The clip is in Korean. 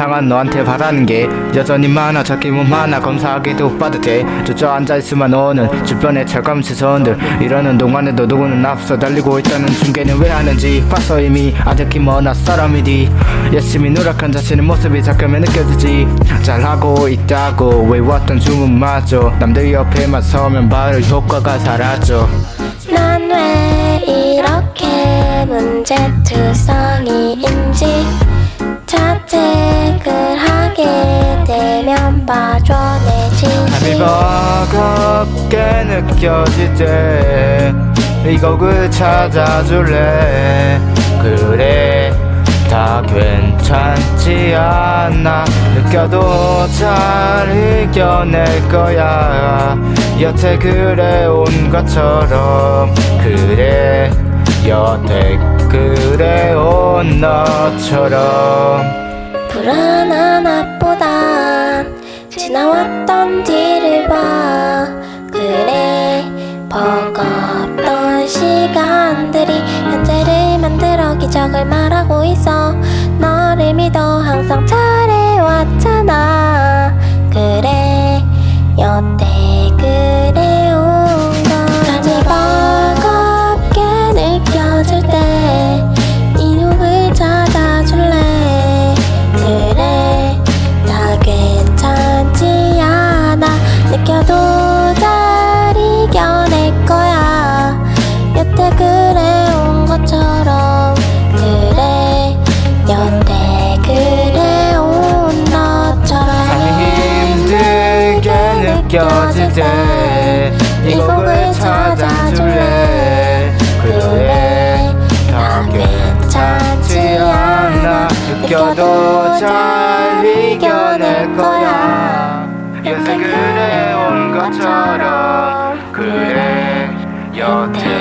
이상한 너한테 바라는 게 여전히 많아. 적기문 많아. 검사하기도 빠듯해 주저앉아 있으면 너는 주변의 철감 시선들 이러는 동안에도 누구는 앞서 달리고 있다는 중계는 왜 하는지 봤어 이미 아득히 머나 사람이디. 열심히 노력한 자신의 모습이 자꾸만 느껴지지. 잘하고 있다고 외웠던 주문마저 남들 옆에만 서면 바로 효과가 사라져. 난 왜 이렇게 문제투성이인지 자책 진심 버겁게 느껴질 때 이 곡을 찾아줄래? 그래 다 괜찮지 않아. 느껴도 잘 이겨낼 거야. 여태 그래 온 것처럼. 그래 여태 그래 온 너처럼. 불안한 앞보단 지나왔던 뒤를 봐. 그래 버겁던 시간들이 현재를 만들어 기적을 말하고 느껴질 때 이 곡을 찾아줄래? 그래 다 괜찮지 않아? 느껴도 잘 이겨낼 거야. 요새 그래 온 것처럼 그래 여태